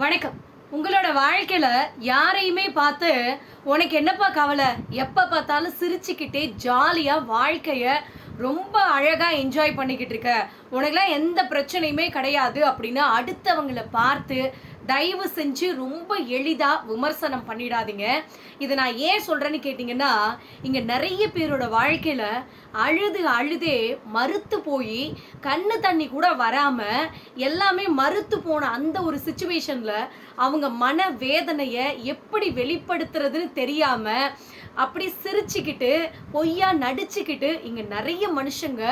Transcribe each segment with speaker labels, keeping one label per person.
Speaker 1: வணக்கம். உங்களோட வாழ்க்கையில யாரையுமே பார்த்து உனக்கு என்னப்பா கவலை? எப்ப பார்த்தாலும் சிரிச்சுக்கிட்டே ஜாலியா வாழ்க்கைய ரொம்ப அழகா என்ஜாய் பண்ணிக்கிட்டு இருக்க. உனக்குலாம் எந்த பிரச்சனையுமே கிடையாது அப்படின்னு அடுத்தவங்களை பார்த்து தயவு செஞ்சு ரொம்ப எளிதாக விமர்சனம் பண்ணிடாதீங்க. இதை நான் ஏன் சொல்கிறேன்னு கேட்டிங்கன்னா இங்கே நிறைய பேரோட வாழ்க்கையில் அழுது அழுதே மறுத்து போய் கண்ணு தண்ணி கூட வராமல் எல்லாமே மறுத்து போன அந்த ஒரு சுச்சுவேஷனில் அவங்க மன வேதனையை எப்படி வெளிப்படுத்துறதுன்னு தெரியாமல் அப்படி சிரிச்சுக்கிட்டு பொய்யா நடிச்சுக்கிட்டு இங்க நிறைய மனுஷங்க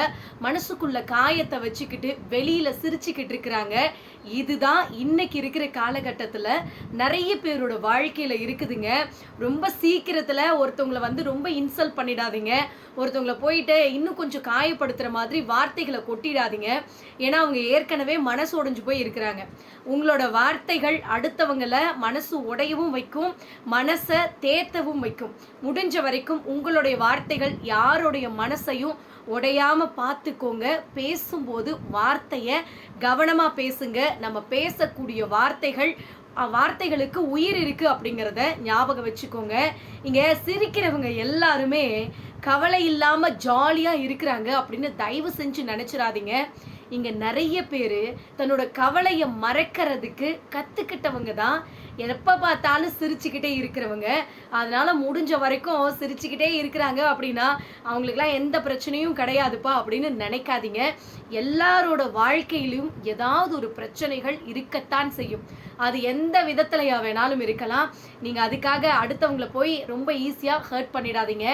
Speaker 1: மனசுக்குள்ள காயத்தை வச்சுக்கிட்டு வெளியில சிரிச்சுக்கிட்டு இருக்கிறாங்க. இதுதான் இன்னைக்கு இருக்கிற காலகட்டத்தில் நிறைய பேரோட வாழ்க்கையில் இருக்குதுங்க. ரொம்ப சீக்கிரத்தில் ஒருத்தவங்களை வந்து ரொம்ப இன்சல்ட் பண்ணிடாதீங்க. ஒருத்தவங்களை போயிட்டு இன்னும் கொஞ்சம் காயப்படுத்துகிற மாதிரி வார்த்தைகளை கொட்டிடாதீங்க. ஏன்னா அவங்க ஏற்கனவே மனசு உடைஞ்சு போய் இருக்கிறாங்க. உங்களோட வார்த்தைகள் அடுத்தவங்களை மனசு உடையவும் வைக்கும் மனசை தேத்தவும் வைக்கும். முடிஞ்ச வரைக்கும் உங்களுடைய வார்த்தைகள் யாருடைய மனசையும் உடையாம பார்த்துக்கோங்க. பேசும்போது வார்த்தையை கவனமாக பேசுங்க. நம்ம பேசக்கூடிய வார்த்தைகள் வார்த்தைகளுக்கு உயிர் இருக்கு அப்படிங்கிறத ஞாபகம் வச்சுக்கோங்க. இங்க சிரிக்கிறவங்க எல்லாருமே கவலை இல்லாம ஜாலியா இருக்கிறாங்க அப்படின்னு தயவு செஞ்சு நினைச்சிடாதீங்க. இங்க நிறைய பேர் தன்னோட கவலையை மறக்கிறதுக்கு கத்துக்கிட்டவங்க தான் எப்போ பார்த்தாலும் சிரிச்சுக்கிட்டே இருக்கிறவங்க. அதனால முடிஞ்ச வரைக்கும் சிரிச்சுக்கிட்டே இருக்கிறாங்க அப்படின்னா அவங்களுக்குலாம் எந்த பிரச்சனையும் கிடையாதுப்பா அப்படின்னு நினைக்காதீங்க. எல்லாரோட வாழ்க்கையிலும் ஏதாவது ஒரு பிரச்சனைகள் இருக்கத்தான் செய்யும். அது எந்த விதத்துலையா வேணாலும் இருக்கலாம். நீங்கள் அதுக்காக அடுத்தவங்களை போய் ரொம்ப ஈஸியாக ஹர்ட் பண்ணிடாதீங்க.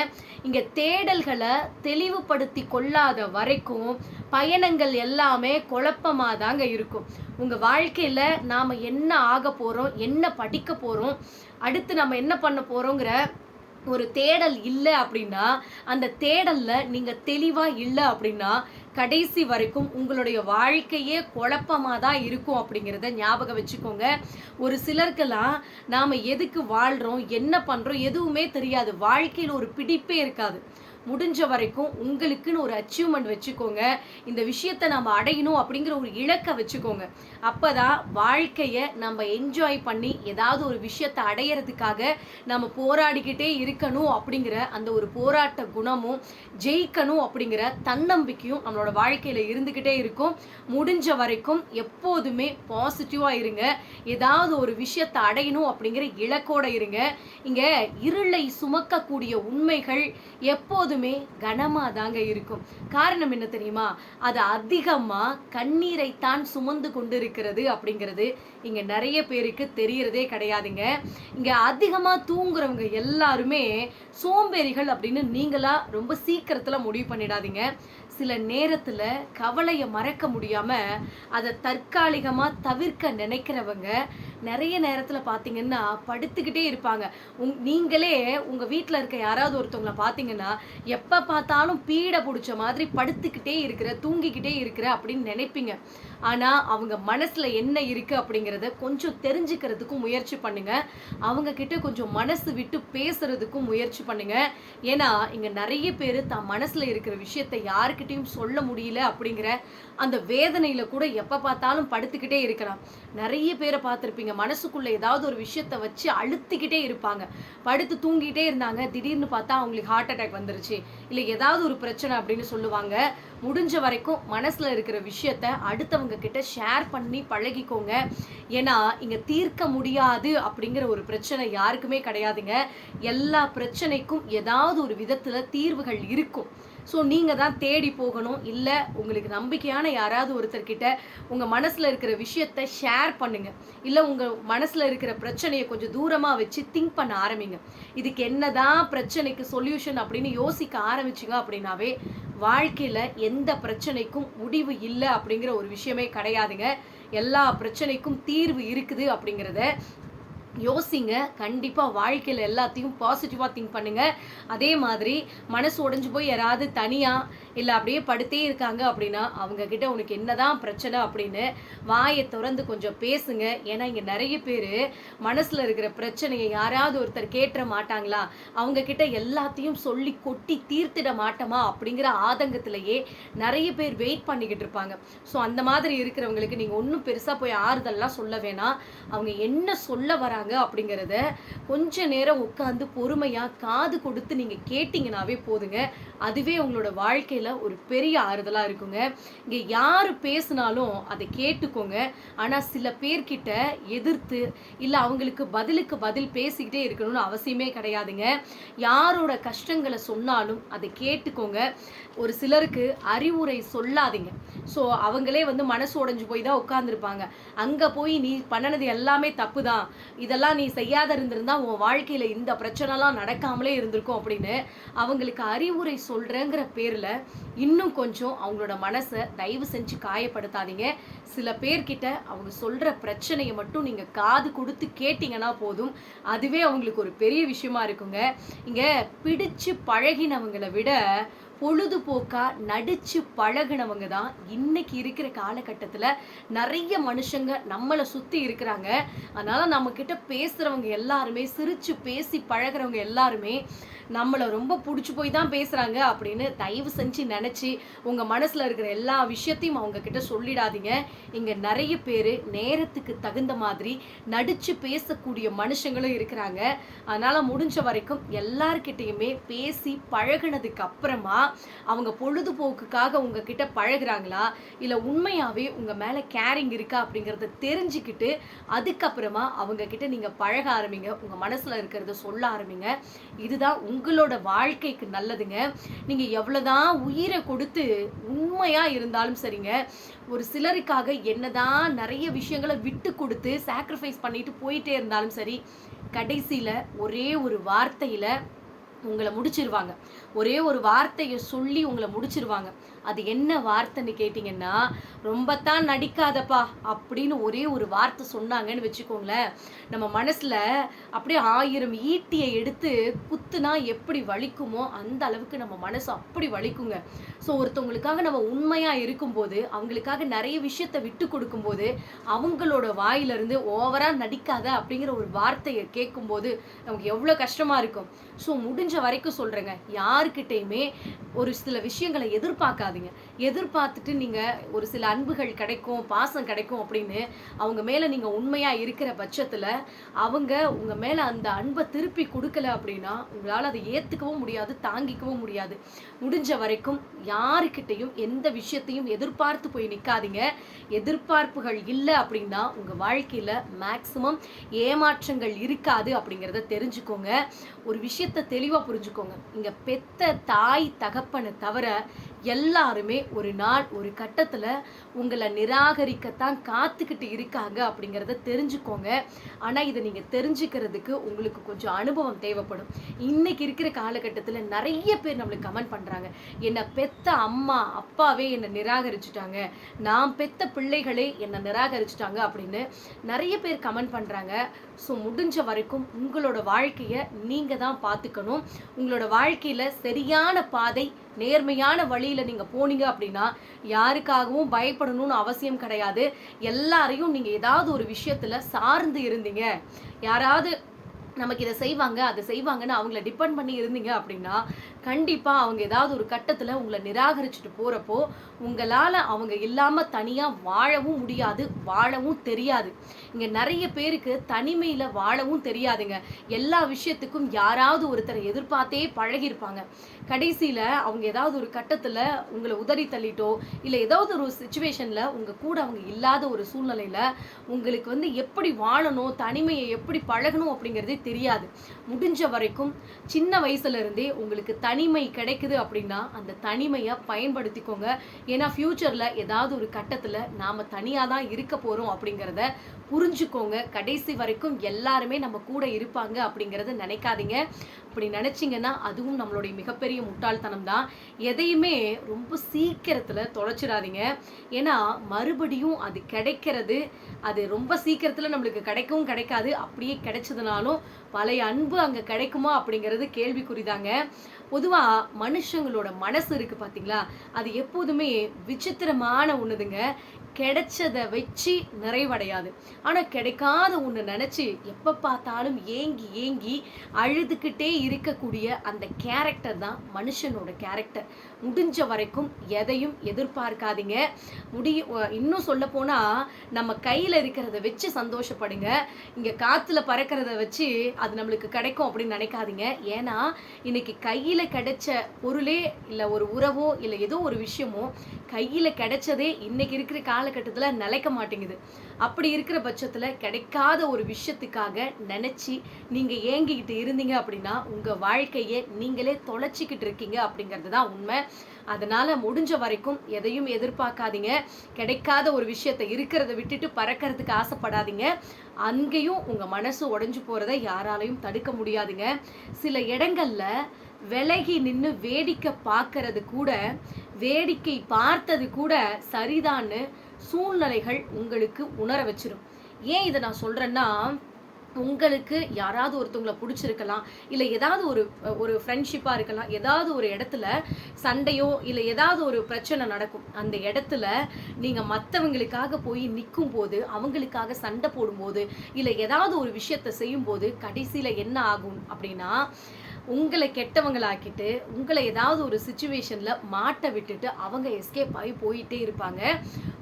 Speaker 1: இங்கே தேடல்களை தெளிவுபடுத்தி கொள்ளாத வரைக்கும் பயணங்கள் எல்லாமே குழப்பமாக தாங்க இருக்கும். உங்கள் வாழ்க்கையில் நாம் என்ன ஆக போகிறோம் என்ன படிக்க போகிறோம் அடுத்து நம்ம என்ன பண்ண போகிறோங்கிற ஒரு தேடல் இல்லை அப்படின்னா அந்த தேடலில் நீங்கள் தெளிவாக இல்லை அப்படின்னா கடைசி வரைக்கும் உங்களுடைய வாழ்க்கையே குழப்பமாக தான் இருக்கும் அப்படிங்கிறத ஞாபகம் வச்சுக்கோங்க. ஒரு சிலருக்கெல்லாம் நாம் எதுக்கு வாழ்கிறோம் என்ன பண்ணுறோம் எதுவுமே தெரியாது. வாழ்க்கையில் ஒரு பிடிப்பே இருக்காது. முடிஞ்ச வரைக்கும் உங்களுக்குன்னு ஒரு அச்சீவ்மெண்ட் வச்சுக்கோங்க. இந்த விஷயத்தை நம்ம அடையணும் அப்படிங்கிற ஒரு இலக்கை வச்சுக்கோங்க. அப்போதான் வாழ்க்கையை நம்ம என்ஜாய் பண்ணி ஏதாவது ஒரு விஷயத்தை அடையிறதுக்காக நம்ம போராடிக்கிட்டே இருக்கணும் அப்படிங்கிற அந்த ஒரு போராட்ட குணமும் ஜெயிக்கணும் அப்படிங்கிற தன்னம்பிக்கையும் நம்மளோட வாழ்க்கையில் இருந்துக்கிட்டே இருக்கும். முடிஞ்ச வரைக்கும் எப்போதுமே பாசிட்டிவாக இருங்க. ஏதாவது ஒரு விஷயத்தை அடையணும் அப்படிங்கிற இலக்கோட இருங்க. இங்கே இருளை சுமக்கக்கூடிய உண்மைகள் எப்போதுமே கனமா தாங்க இருக்கும். காரணம் என்ன தெரியுமா? அது கண்ணீரை தான் சுமந்து கொண்டிருக்கிறது அப்படிங்கிறது இங்கே நிறைய பேருக்கு தெரியறதே கிடையாதுங்க. இங்கே அதிகமாக தூங்குறவங்க எல்லாருமே சோம்பேறிகள் அப்படின்னு நீங்களா ரொம்ப சீக்கிரத்தில் முடிவு பண்ணிடாதீங்க. சில நேரத்தில் கவலையை மறக்க முடியாம அதை தற்காலிகமா தவிர்க்க நினைக்கிறவங்க நிறைய நேரத்தில் பார்த்தீங்கன்னா படுத்துக்கிட்டே இருப்பாங்க. உங் நீங்களே உங்கள் வீட்டில் இருக்க யாராவது ஒருத்தவங்கள பார்த்தீங்கன்னா எப்போ பார்த்தாலும் பீடை பிடிச்ச மாதிரி படுத்துக்கிட்டே இருக்கிற தூங்கிக்கிட்டே இருக்கிற அப்படின்னு நினைப்பீங்க. ஆனால் அவங்க மனசில் என்ன இருக்குது அப்படிங்கிறத கொஞ்சம் தெரிஞ்சுக்கிறதுக்கும் முயற்சி பண்ணுங்கள் அவங்க கிட்ட கொஞ்சம் மனசு விட்டு பேசுறதுக்கும் முயற்சி பண்ணுங்கள் ஏன்னா இங்கே நிறைய பேர் தான் மனசில் இருக்கிற விஷயத்தை யாருக்கிட்டையும் சொல்ல முடியல அப்படிங்கிற அந்த வேதனையில் கூட எப்போ பார்த்தாலும் படுத்துக்கிட்டே இருக்கலாம். நிறைய பேரை பார்த்துருப்பீங்க மனசுக்குள்ளே ஏதாவது ஒரு விஷயத்த வச்சு அழுத்திக்கிட்டே இருப்பாங்க. படுத்து தூங்கிட்டே இருந்தாங்க. திடீர்னு பார்த்தா அவங்களுக்கு ஹார்ட் அட்டாக் வந்துருச்சு. இல்லை ஏதாவது ஒரு பிரச்சனை அப்படின்னு சொல்லுவாங்க. முடிஞ்ச வரைக்கும் மனசில் இருக்கிற விஷயத்த அடுத்தவங்க கிட்ட ஷேர் பண்ணி பழகிக்கோங்க. ஏன்னா இங்கே தீர்க்க முடியாது அப்படிங்கிற ஒரு பிரச்சனை யாருக்குமே கிடையாதுங்க. எல்லா பிரச்சனைக்கும் ஏதாவது ஒரு விதத்தில் தீர்வுகள் இருக்கும். ஸோ நீங்கள் தான் தேடி போகணும். இல்லை உங்களுக்கு நம்பிக்கையான யாராவது ஒருத்தர்கிட்ட உங்கள் மனசில் இருக்கிற விஷயத்த ஷேர் பண்ணுங்கள் இல்லை உங்கள் மனசில் இருக்கிற பிரச்சனையை கொஞ்சம் தூரமாக வச்சு திங்க் பண்ண ஆரம்பிங்க. இதுக்கு என்ன தான் பிரச்சனைக்கு சொல்யூஷன் அப்படின்னு யோசிக்க ஆரம்பிச்சிங்க அப்படின்னாவே வாழ்க்கையில் எந்த பிரச்சனைக்கும் முடிவு இல்லை அப்படிங்கிற ஒரு விஷயமே கிடையாதுங்க. எல்லா பிரச்சனைக்கும் தீர்வு இருக்குது அப்படிங்கிறத யோசிங்க. கண்டிப்பாக வாழ்க்கையில் எல்லாத்தையும் பாசிட்டிவாக திங்க் பண்ணுங்கள் அதே மாதிரி மனசு உடைஞ்சு போய் யாராவது தனியாக இல்லை அப்படியே படுத்தே இருக்காங்க அப்படின்னா அவங்கக்கிட்ட உனக்கு உனக்கு என்னதான் பிரச்சனை அப்படின்னு வாயை திறந்து கொஞ்சம் பேசுங்க. ஏன்னா இங்கே நிறைய பேர் மனசில் இருக்கிற பிரச்சனையை யாராவது ஒருத்தர் கேட்டுற மாட்டாங்களா? அவங்கக்கிட்ட எல்லாத்தையும் சொல்லி கொட்டி தீர்த்திட மாட்டோமா? அப்படிங்கிற ஆதங்கத்திலேயே நிறைய பேர் வெயிட் பண்ணிக்கிட்டு இருப்பாங்க. ஸோ அந்த மாதிரி இருக்கிறவங்களுக்கு நீங்கள் ஒன்றும் பெருசாக போய் ஆறுதல்லாம் சொல்ல வேணாம். அவங்க என்ன சொல்ல வராங்க அப்படிங்கிறத கொஞ்ச நேரம் உட்காந்து பொறுமையாக காது கொடுத்து நீங்கள் கேட்டிங்கனாவே போதுங்க. அதுவே உங்களோட வாழ்க்கையில் ஒரு பெரிய ஆறுதலாக இருக்குங்க. இங்கே யார் பேசினாலும் அதை கேட்டுக்கோங்க. ஆனால் சில பேர்கிட்ட எதிர்த்து இல்லை அவங்களுக்கு பதிலுக்கு பதில் பேசிக்கிட்டே இருக்கணும்னு அவசியமே கிடையாதுங்க. யாரோட கஷ்டங்களை சொன்னாலும் அதை கேட்டுக்கோங்க. ஒரு சிலருக்கு அறிவுரை சொல்லாதீங்க. ஸோ அவங்களே வந்து மனசு உடைஞ்சு போய் தான் உட்காந்துருப்பாங்க அங்கே போய் நீ பண்ணனது எல்லாமே தப்பு தான் இதெல்லாம் நீ செய்யாத இருந்திருந்தா உன் வாழ்க்கையில் இந்த பிரச்சனைலாம் நடக்காமலே இருந்திருக்கும் அப்படின்னு அவங்களுக்கு அறிவுரை சொல்கிறேங்கிற பேரில் இன்னும் கொஞ்சம் அவங்களோட மனசை தயவு செஞ்சு காயப்படுத்தாதீங்க. சில பேர்கிட்ட அவங்க சொல்கிற பிரச்சனையை மட்டும் நீங்கள் காது கொடுத்து கேட்டிங்கன்னா போதும். அதுவே அவங்களுக்கு ஒரு பெரிய விஷயமா இருக்குங்க. இங்கே பிடிச்சு பழகினவங்களை விட பொழுதுபோக்கா நடிச்சு பழகினவங்க தான் இன்னைக்கு இருக்கிற காலகட்டத்தில் நிறைய மனுஷங்க நம்மளை சுற்றி இருக்கிறாங்க. அதனால நம்ம கிட்ட பேசுகிறவங்க எல்லாருமே சிரிச்சு பேசி பழகுறவங்க எல்லாருமே நம்மளை ரொம்ப பிடிச்சி போய் தான் பேசுகிறாங்க அப்படின்னு தயவு செஞ்சு நினச்சி உங்கள் மனசில் இருக்கிற எல்லா விஷயத்தையும் அவங்கக்கிட்ட சொல்லிடாதீங்க. இங்கே நிறைய பேர் நேரத்துக்கு தகுந்த மாதிரி நடித்து பேசக்கூடிய மனுஷங்களும் இருக்கிறாங்க. அதனால் முடிஞ்ச வரைக்கும் எல்லார்கிட்டயுமே பேசி பழகுனதுக்கு அப்புறமா அவங்க பொழுதுபோக்குக்காக உங்ககிட்ட பழகுறாங்களா? இல்லை உண்மையாகவே உங்கள் மேலே கேரிங் இருக்கா அப்படிங்கிறத தெரிஞ்சுக்கிட்டு அதுக்கப்புறமா அவங்கக்கிட்ட நீங்கள் பழக ஆரம்பிங்க. உங்கள் மனசில் இருக்கிறத சொல்ல ஆரம்பிங்க. இதுதான் உங்களோட வாழ்க்கைக்கு நல்லதுங்க. நீங்கள் எவ்வளோதான் உயிரை கொடுத்து உண்மையாக இருந்தாலும் சரிங்க. ஒரு சிலருக்காக என்னதான் நிறைய விஷயங்களை விட்டு கொடுத்து சாக்ரிஃபைஸ் பண்ணிட்டு போயிட்டே இருந்தாலும் சரி கடைசியில் ஒரே ஒரு வார்த்தையில் உங்களை முடிச்சிருவாங்க. ஒரே ஒரு வார்த்தையை சொல்லி உங்களை முடிச்சிருவாங்க. அது என்ன வார்த்தைன்னு கேட்டிங்கன்னா ரொம்ப தான் நடிக்காதப்பா அப்படின்னு ஒரே ஒரு வார்த்தை சொன்னாங்கன்னு வச்சுக்கோங்களேன். நம்ம மனசில் அப்படியே ஆயிரம் ஈட்டியை எடுத்து குத்துனா எப்படி வலிக்குமோ அந்த அளவுக்கு நம்ம மனசு அப்படி வலிக்குங்க. ஸோ ஒருத்தவங்களுக்காக நம்ம உண்மையாக இருக்கும்போது அவங்களுக்காக நிறைய விஷயத்த விட்டு கொடுக்கும்போது அவங்களோட வாயிலிருந்து ஓவராக நடிக்காத அப்படிங்கிற ஒரு வார்த்தையை கேட்கும்போது நமக்கு எவ்வளோ கஷ்டமாக இருக்கும். ஸோ முடிஞ்ச வரைக்கும் சொல்கிறேங்க யாருக்கிட்டேயுமே ஒரு சில விஷயங்களை எதிர்பார்க்காதீங்க எதிர்பார்த்துட்டு நீங்கள் ஒரு சில அன்புகள் கிடைக்கும் பாசம் கிடைக்கும் அப்படின்னு அவங்க மேலே நீங்கள் உண்மையாக இருக்கிற பட்சத்தில் அவங்க உங்கள் மேலே அந்த அன்பை திருப்பி கொடுக்கல அப்படின்னா உங்களால் அதை ஏற்றுக்கவும் முடியாது தாங்கிக்கவும் முடியாது. முடிஞ்ச வரைக்கும் யாருக்கிட்டையும் எந்த விஷயத்தையும் எதிர்பார்த்து போய் நிற்காதீங்க எதிர்பார்ப்புகள் இல்லை அப்படின்னா உங்கள் வாழ்க்கையில் மேக்ஸிமம் ஏமாற்றங்கள் இருக்காது அப்படிங்கிறத தெரிஞ்சுக்கோங்க. ஒரு விஷயத்தை தெளிவாக புரிஞ்சுக்கோங்க. இங்கே பெத்த தாய் தகப்பனை தவிர எல்லாருமே ஒரு நாள் ஒரு கட்டத்தில் உங்களை நிராகரிக்கத்தான் காத்துக்கிட்டு இருக்காங்க அப்படிங்கிறத தெரிஞ்சுக்கோங்க. ஆனால் இதை நீங்கள் தெரிஞ்சுக்கிறதுக்கு உங்களுக்கு கொஞ்சம் அனுபவம் தேவைப்படும். இன்னைக்கு இருக்கிற காலகட்டத்தில் நிறைய பேர் நம்மளுக்கு கமெண்ட் பண்ணுறாங்க என்னை பெத்த அம்மா அப்பாவே என்னை நிராகரிச்சுட்டாங்க. நான் பெத்த பிள்ளைகளே என்னை நிராகரிச்சுட்டாங்க அப்படின்னு நிறைய பேர் கமெண்ட் பண்ணுறாங்க ஸோ முடிஞ்ச வரைக்கும் உங்களோட வாழ்க்கையை நீங்கள் தான் பார்த்துக்கணும் உங்களோட வாழ்க்கையில் சரியான பாதை நேர்மையான வழியில் நீங்கள் போனீங்க அப்படின்னா யாருக்காகவும் பயப்படணும்னு அவசியம் கிடையாது. எல்லாரையும் நீங்கள் ஏதாவது ஒரு விஷயத்தில் சார்ந்து இருந்தீங்க. யாராவது நமக்கு இதை செய்வாங்க அதை செய்வாங்கன்னு அவங்கள டிபெண்ட் பண்ணி இருந்தீங்க அப்படின்னா கண்டிப்பாக அவங்க ஏதாவது ஒரு கட்டத்தில் உங்களை நிராகரிச்சுட்டு போகிறப்போ உங்களால் அவங்க இல்லாமல் தனியாக வாழவும் முடியாது வாழவும் தெரியாது. இங்கே நிறைய பேருக்கு தனிமையில் வாழவும் தெரியாதுங்க. எல்லா விஷயத்துக்கும் யாராவது ஒருத்தரை எதிர்பார்த்தே பழகியிருப்பாங்க. கடைசியில் அவங்க ஏதாவது ஒரு கட்டத்தில் உங்களை உதறி தள்ளிட்டோ இல்லை ஏதாவது ஒரு சுச்சுவேஷனில் உங்கள் கூட அவங்க இல்லாத ஒரு சூழ்நிலையில் உங்களுக்கு வந்து எப்படி வாழணும் தனிமையை எப்படி பழகணும் அப்படிங்கிறதே தெரியாது. முடிஞ்ச வரைக்கும் சின்ன வயசுலேருந்தே உங்களுக்கு தனிமை கிடைக்குது அப்படின்னா அந்த தனிமையை பயன்படுத்திக்கோங்க. ஏன்னா ஃப்யூச்சரில் ஏதாவது ஒரு கட்டத்தில் நாம் தனியாக தான் இருக்க போகிறோம் அப்படிங்கிறத புரிஞ்சுக்கோங்க. கடைசி வரைக்கும் எல்லாருமே நம்ம கூட இருப்பாங்க அப்படிங்கிறத நினைக்காதீங்க. அப்படி நினச்சிங்கன்னா அதுவும் நம்மளுடைய மிகப்பெரிய முட்டாள்தனம் தான் எதையுமே ரொம்ப சீக்கிரத்தில் தொலைச்சிடாதீங்க. ஏன்னா மறுபடியும் அது கிடைக்கிறது அது ரொம்ப சீக்கிரத்தில் நம்மளுக்கு கிடைக்கவும் கிடைக்காது. அப்படியே கிடைச்சதுனாலும் பழைய அன்பு அங்கே கிடைக்குமா அப்படிங்கிறது கேள்விக்குறிதாங்க. பொதுவாக மனுஷங்களோட மனசு இருக்கு பார்த்தீங்களா அது எப்போதுமே விசித்திரமான ஒன்றுதுங்க கிடைச்சதை வச்சு நிறைவடையாது. ஆனால் கிடைக்காத ஒன்று நினச்சி எப்போ பார்த்தாலும் ஏங்கி ஏங்கி அழுதுகிட்டே இருக்கக்கூடிய அந்த கேரக்டர் தான் மனுஷனோட கேரக்டர் முடிஞ்ச வரைக்கும் எதையும் எதிர்பார்க்காதீங்க. முடிய இன்னும் சொல்ல போனால் நம்ம கையில் இருக்கிறத வச்சு சந்தோஷப்படுங்க. இங்கே காற்றுல பறக்கிறத வச்சு அது நம்மளுக்கு கிடைக்கும் அப்படின்னு நினைக்காதீங்க. ஏன்னா இன்னைக்கு கையில் கிடைச்ச பொருளே இல்லை ஒரு உறவோ இல்லை ஏதோ ஒரு விஷயமோ கையில் கிடைச்சதே இன்னைக்கு இருக்கிற காலகட்டத்தில் நிலைக்க மாட்டேங்குது. அப்படி இருக்கிற பட்சத்துல கிடைக்காத ஒரு விஷயத்துக்காக நினச்சி நீங்கள் ஏங்கிக்கிட்டு இருந்தீங்க அப்படின்னா உங்க வாழ்க்கையை நீங்களே தொலைச்சிக்கிட்டு இருக்கீங்க அப்படிங்கிறது தான் உண்மை. அதனால முடிஞ்ச வரைக்கும் எதையும் எதிர்பார்க்காதீங்க. கிடைக்காத ஒரு விஷயத்தை இருக்கிறத விட்டுட்டு பறக்கிறதுக்கு ஆசைப்படாதீங்க. அங்கேயும் உங்கள் மனசு உடஞ்சி போறதை யாராலையும் தடுக்க முடியாதுங்க. சில இடங்கள்ல விலகி நின்று வேடிக்கை பார்க்கறது கூட வேடிக்கை பார்த்தது கூட சரிதான்னு சூழ்நிலைகள் உங்களுக்கு உணர வச்சிடும் ஏன் இதை நான் சொல்றேன்னா உங்களுக்கு யாராவது ஒருத்தவங்களை பிடிச்சிருக்கலாம் இல்லை ஏதாவது ஒரு ஒரு ஃப்ரெண்ட்ஷிப்பாக இருக்கலாம் ஏதாவது ஒரு இடத்துல சண்டையோ இல்லை ஏதாவது ஒரு பிரச்சனை நடக்கும். அந்த இடத்துல நீங்கள் மற்றவங்களுக்காக போய் நிற்கும் போது அவங்களுக்காக சண்டை போடும்போது இல்லை ஏதாவது ஒரு விஷயத்த செய்யும்போது கடைசியில் என்ன ஆகும் அப்படின்னா உங்களை கெட்டவங்களாக்கிட்டு உங்களை ஏதாவது ஒரு சுச்சுவேஷனில் மாட்ட விட்டுட்டு அவங்க எஸ்கேப் ஆகி போயிட்டே இருப்பாங்க.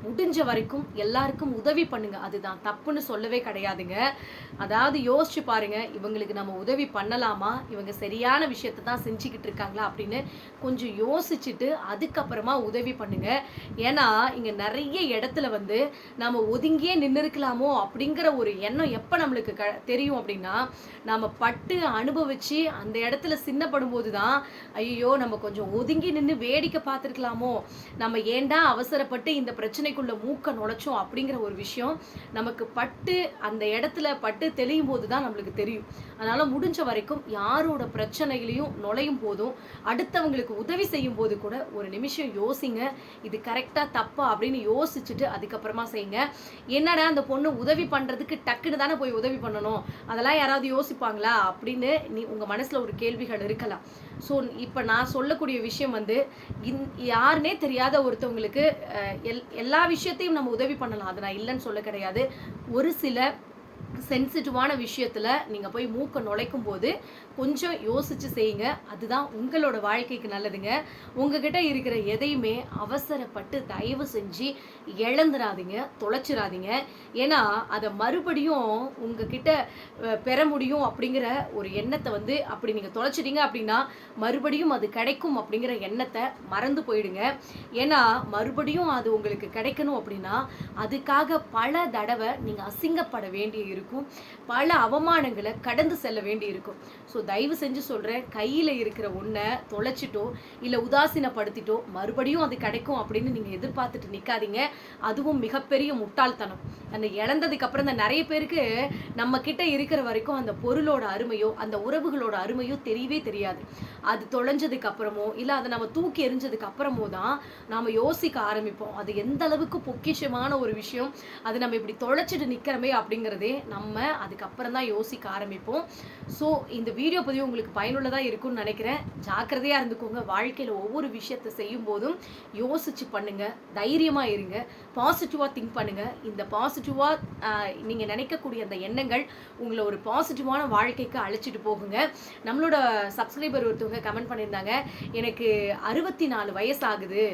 Speaker 1: முடிஞ்ச வரைக்கும் எல்லாருக்கும் உதவி பண்ணுங்க. அதுதான். தப்புன்னு சொல்லவே கிடையாதுங்க. அதாவது யோசிச்சு பாருங்க. இவங்களுக்கு நம்ம உதவி பண்ணலாமா? இவங்க சரியான விஷயத்தை தான் செஞ்சுக்கிட்டு இருக்காங்களா? அப்படின்னு கொஞ்சம் யோசிச்சுட்டு அதுக்கப்புறமா உதவி பண்ணுங்க. ஏன்னா இங்க நிறைய இடத்துல வந்து நம்ம ஒதுங்கியே நின்று இருக்கலாமோ அப்படிங்கிற ஒரு எண்ணம் எப்போ நம்மளுக்கு க தெரியும் அப்படின்னா நம்ம பட்டு அனுபவிச்சு அந்த இடத்துல சின்னப்படும் போது தான் ஐயோ நம்ம கொஞ்சம் ஒதுங்கி நின்று வேடிக்கை பார்த்துருக்கலாமோ? நம்ம ஏண்டா அவசரப்பட்டு இந்த பிரச்சனைக்குள்ள மூக்க நுழைச்சோம் அப்படிங்கிற ஒரு விஷயம் நமக்கு பட்டு அந்த இடத்துல பட்டு தெளியும் போது தான் நம்மளுக்கு தெரியும். அதனால முடிஞ்ச வரைக்கும் யாரோட பிரச்சனைகளையும் நுழையும் போதும் அடுத்தவங்களுக்கு உதவி செய்யும் போது கூட ஒரு நிமிஷம் யோசிங்க. இது கரெக்டாக தப்பா அப்படின்னு யோசிச்சுட்டு அதுக்கப்புறமா செய்யுங்க. என்னடா அந்த பொண்ணு உதவி பண்ணுறதுக்கு டக்குன்னு தானே போய் உதவி பண்ணணும்? அதெல்லாம் யாராவது யோசிப்பாங்களா? அப்படின்னு நீ உங்கள் மனசில் ஒரு கேள்விகள் இருக்கலாம். ஸோ இப்போ நான் சொல்லக்கூடிய விஷயம் வந்து இன் யாருனே தெரியாத ஒருத்தவங்களுக்கு எல் எல்லா விஷயத்தையும் நம்ம உதவி பண்ணலாம். அது நான் இல்லைன்னு சொல்ல கிடையாது. ஒரு சில சென்சிட்டிவான விஷயத்தில் நீங்கள் போய் மூக்கை நுழைக்கும் போது கொஞ்சம் யோசித்து செய்யுங்க. அதுதான் உங்களோட வாழ்க்கைக்கு நல்லதுங்க. உங்ககிட்ட இருக்கிற எதையுமே அவசரப்பட்டு தயவு செஞ்சு இழந்துடாதீங்க தொலைச்சிடாதீங்க ஏன்னா அதை மறுபடியும் உங்ககிட்ட பெற முடியும் அப்படிங்கிற ஒரு எண்ணத்தை வந்து அப்படி நீங்கள் தொலைச்சிட்டீங்க அப்படின்னா மறுபடியும் அது கிடைக்கும் அப்படிங்கிற எண்ணத்தை மறந்து போயிடுங்க. ஏன்னா மறுபடியும் அது உங்களுக்கு கிடைக்கணும் அப்படின்னா அதுக்காக பல தடவை நீங்கள் அசிங்கப்பட வேண்டிய இருக்கும் பல அவமானங்களை கடந்து செல்ல வேண்டி இருக்கும் ஸோ தயவு செஞ்சு சொல்கிறேன் கையில் இருக்கிற ஒன்றை தொலைச்சிட்டோ இல்லை உதாசீனப்படுத்திட்டோ மறுபடியும் அது கிடைக்கும் அப்படின்னு நீங்க எதிர்பார்த்துட்டு நிற்காதீங்க அதுவும் மிகப்பெரிய முட்டாள்தனம். அந்த இழந்ததுக்கப்புறம் தான் நிறைய பேருக்கு நம்ம கிட்ட இருக்கிற வரைக்கும் அந்த பொருளோட அருமையோ அந்த உறவுகளோட அருமையோ தெரியவே தெரியாது. அது தொலைஞ்சதுக்கு அப்புறமோ இல்லை அதை நம்ம தூக்கி எரிஞ்சதுக்கு அப்புறமோ தான் நாம் யோசிக்க ஆரம்பிப்போம். அது எந்த அளவுக்கு பொக்கிஷமான ஒரு விஷயம் அது நம்ம இப்படி தொலைச்சிட்டு நிற்கிறோமே அப்படிங்கிறதே நம்ம நம்ம அதுக்கப்புறம் தான் யோசிக்க ஆரம்பிப்போம். ஸோ இந்த வீடியோ பதிவு உங்களுக்கு பயனுள்ளதாக இருக்கும்னு நினைக்கிறேன். ஜாக்கிரதையாக இருந்துக்கோங்க. வாழ்க்கையில் ஒவ்வொரு விஷயத்தை செய்யும் போதும் யோசிச்சு பண்ணுங்க. தைரியமாக இருங்க. பாசிட்டிவாக திங்க் பண்ணுங்க. இந்த பாசிட்டிவாக நீங்கள் நினைக்கக்கூடிய அந்த எண்ணங்கள் உங்களை ஒரு பாசிட்டிவான வாழ்க்கைக்கு அழைச்சிட்டு போகுங்க. நம்மளோட சப்ஸ்கிரைபர் ஒருத்தவங்க கமெண்ட் பண்ணியிருந்தாங்க. எனக்கு அறுபத்தி நாலு வயசு ஆகுது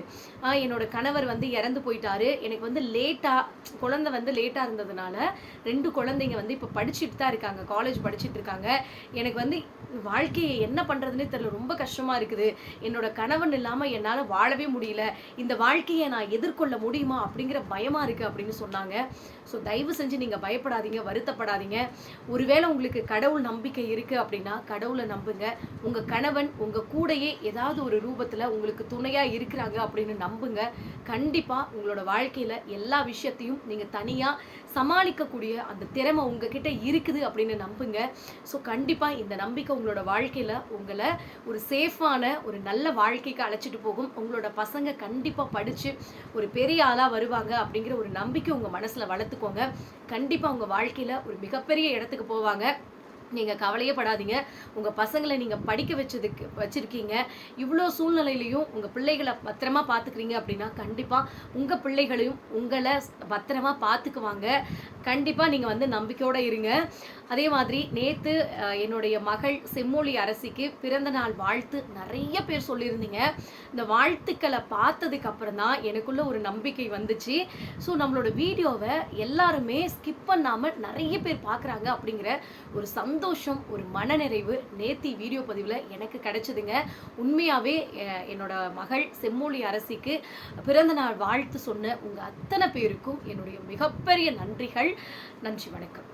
Speaker 1: என்னோட கணவர் வந்து இறந்து போயிட்டாரு. எனக்கு வந்து லேட்டாக குழந்தை வந்து லேட்டாக இருந்ததுனால ரெண்டு குழந்தைங்க வந்து இப்போ படிச்சுட்டு தான் இருக்காங்க காலேஜ் படிச்சுட்டு இருக்காங்க. எனக்கு வந்து வாழ்க்கையை என்ன பண்ணுறதுனே தெரியல ரொம்ப கஷ்டமா இருக்குது. என்னோட கணவன் இல்லாமல் என்னால் வாழவே முடியல. இந்த வாழ்க்கையை நான் எதிர்கொள்ள முடியுமா அப்படிங்கிற பயமாக இருக்கு அப்படின்னு சொன்னாங்க. ஸோ தயவு செஞ்சு நீங்கள் பயப்படாதீங்க வருத்தப்படாதீங்க. ஒருவேளை உங்களுக்கு கடவுள் நம்பிக்கை இருக்குது அப்படின்னா கடவுளை நம்புங்க. உங்கள் கணவன் உங்கள் கூடயே ஏதாவது ஒரு ரூபத்தில் உங்களுக்கு துணையாக இருக்கிறாங்க அப்படின்னு நம்புங்க. கண்டிப்பாக உங்களோட வாழ்க்கையில் எல்லா விஷயத்தையும் நீங்கள் தனியாக சமாளிக்கக்கூடிய அந்த திறமை உங்ககிட்ட இருக்குது அப்படின்னு நம்புங்க. ஸோ கண்டிப்பாக இந்த நம்பிக்கை உங்களோட வாழ்க்கையில் உங்களை ஒரு சேஃபான ஒரு நல்ல வாழ்க்கைக்கு அழைச்சிட்டு போகும். உங்களோட பசங்க கண்டிப்பாக படித்து ஒரு பெரிய ஆளாக வருவாங்க அப்படிங்கிற ஒரு நம்பிக்கை உங்கள் மனசில் வளர்த்துக்கோங்க. கண்டிப்பாக உங்கள் வாழ்க்கையில் ஒரு மிகப்பெரிய இடத்துக்கு போவாங்க. நீங்கள் கவலையே படாதீங்க உங்கள் பசங்களை நீங்கள் படிக்க வச்சதுக்கு வச்சுருக்கீங்க. இவ்வளோ சூழ்நிலையிலையும் உங்கள் பிள்ளைகளை பத்திரமா பார்த்துக்கிறீங்க அப்படின்னா கண்டிப்பாக உங்கள் பிள்ளைகளையும் உங்களை பத்திரமா பார்த்துக்குவாங்க கண்டிப்பாக நீங்கள் வந்து நம்பிக்கையோடு இருங்க. அதே மாதிரி நேற்று என்னுடைய மகள் செம்மொழி அரசிக்கு பிறந்த நாள் வாழ்த்து நிறைய பேர் சொல்லியிருந்தீங்க. இந்த வாழ்த்துக்களை பார்த்ததுக்கு அப்புறம் தான் எனக்குள்ள ஒரு நம்பிக்கை வந்துச்சு. ஸோ நம்மளோட வீடியோவை எல்லாருமே ஸ்கிப் பண்ணாமல் நிறைய பேர் பார்க்குறாங்க அப்படிங்கிற ஒரு சந்தோஷம் ஒரு மனநிறைவு நேத்தி வீடியோ பதிவில் எனக்கு கிடைச்சதுங்க. உண்மையாகவே என்னோட மகள் செம்மொழி அரசிக்கு பிறந்த நாள் வாழ்த்து சொன்ன உங்கள் அத்தனை பேருக்கும் என்னுடைய மிகப்பெரிய நன்றிகள். நன்றி வணக்கம்.